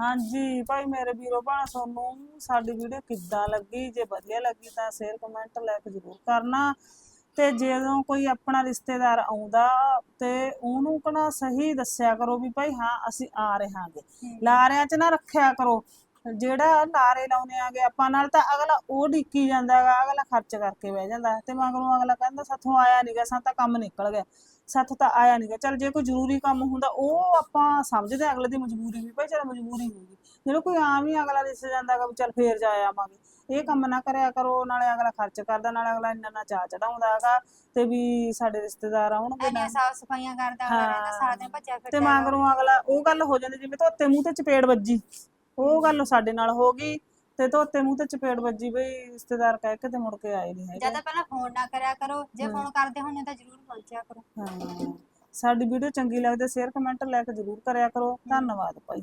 ਹਾਂਜੀ ਭਾਈ ਮੇਰੇ ਵੀਰੋ ਭੈਣੋ ਤੁਹਾਨੂੰ ਸਾਡੀ ਵੀਡੀਓ ਕਿੱਦਾਂ ਲੱਗੀ? ਜੇ ਵਧੀਆ ਲੱਗੀ ਤਾਂ ਸ਼ੇਅਰ ਕਮੈਂਟ ਲਾਈਕ ਜ਼ਰੂਰ ਕਰਨਾ। ਤੇ ਜਦੋਂ ਕੋਈ ਆਪਣਾ ਰਿਸ਼ਤੇਦਾਰ ਆਉਂਦਾ ਤੇ ਉਹਨੂੰ ਕਹਣਾ ਸਹੀ ਦੱਸਿਆ ਕਰੋ ਵੀ ਭਾਈ ਹਾਂ ਅਸੀਂ ਆ ਰਹੇ ਹਾਂਗੇ ਲਾਰਿਆਂ 'ਚ ਨਾ ਰੱਖਿਆ ਕਰੋ। ਜਿਹੜਾ ਲਾਰੇ ਲਾਉਨੇ ਆਗੇ ਆਪਾਂ ਨਾਲ ਤਾਂ ਅਗਲਾ ਉਹ ਢੀਕੀ ਜਾਂਦਾ ਹੈਗਾ ਅਗਲਾ ਖਰਚ ਕਰਕੇ ਬਹਿ ਜਾਂਦਾ। ਤੇ ਮਗਰੋਂ ਅਗਲਾ ਕਹਿੰਦਾ ਸਾਥੋਂ ਆਇਆ ਨਹੀਂਗਾ ਸਾਡਾ ਤਾਂ ਕੰਮ ਨਿਕਲ ਗਿਆ। ਸਾਥੋਂ ਤਾਂ ਆਇਆ ਨਹੀਂਗਾ ਚਲ ਜੇ ਕੋਈ ਜ਼ਰੂਰੀ ਕੰਮ ਹੁੰਦਾ ਉਹ ਆਪਾਂ ਸਮਝਦੇ ਹਾਂ ਅਗਲੇ ਦੀ ਮਜਬੂਰੀ ਵੀ ਭਾਈ ਚਲ ਮਜਬੂਰੀ ਹੋਊਗੀ ਜਿਹੜਾ ਕੋਈ ਆਮ ਹੀ ਅਗਲਾ ਦਿਸ ਜਾਂਦਾਗਾ ਵੀ ਚਲ ਫੇਰ ਜਾ ਆਵਾਂਗੇ। ਇਹ ਕੰਮ ਨਾ ਕਰਿਆ ਕਰੋ ਨਾਲੇ ਅਗਲਾ ਖਰਚ ਕਰਦਾ ਨਾਲੇ ਅਗਲਾ ਇੰਨਾ ਨਾ ਚਾਹ ਚੜਾਉਂਦਾ ਹੈਗਾ ਤੇ ਵੀ ਸਾਡੇ ਰਿਸ਼ਤੇਦਾਰ ਆਉਣਗੇ ਨਾ। ਸਾਫ਼ ਸਫਾਈਆਂ ਕਰਦਾ ਹੁੰਦਾ ਰਹਿੰਦਾ ਸਾਰਾ ਦਿਨ ਭੱਜਿਆ ਤੇ ਫਿਰਦਾ ਮਗਰੋਂ ਅਗਲਾ ਉਹ ਗੱਲ ਹੋ ਜਾਂਦੀ ਜਿਵੇਂ ਧੋਤੇ ਮੂੰਹ ਤੇ ਚਪੇੜ ਵੱਜੀ। ਉਹ ਗੱਲ ਸਾਡੇ ਨਾਲ ਹੋ ਗਈ। ਤੇ ਧੋਤੇ ਮੂੰਹ ਤੇ ਚਪੇੜ ਵੱਜੀ ਬਈ ਰਿਸ਼ਤੇਦਾਰ ਕਹਿ ਕੇ ਤੇ ਮੁੜ ਕੇ ਆਏ ਨਹੀਂ ਹੈਗੇ ਜਾਂ ਤਾਂ ਪਹਿਲਾਂ ਫੋਨ ਨਾ ਕਰਿਆ ਕਰੋ ਜੇ ਫੋਨ ਕਰਦੇ ਹੁੰਦੇ ਤਾਂ ਜ਼ਰੂਰ ਪਹੁੰਚਿਆ ਕਰੋ। ਹਾਂ। ਸਾਡੀ ਵੀਡੀਓ ਚੰਗੀ ਲੱਗਦੀ ਸ਼ੇਅਰ ਕਮੈਂਟ ਲਾਈਕ ਜ਼ਰੂਰ ਕਰਿਆ ਕਰੋ। ਧੰਨਵਾਦ ਭਾਈ।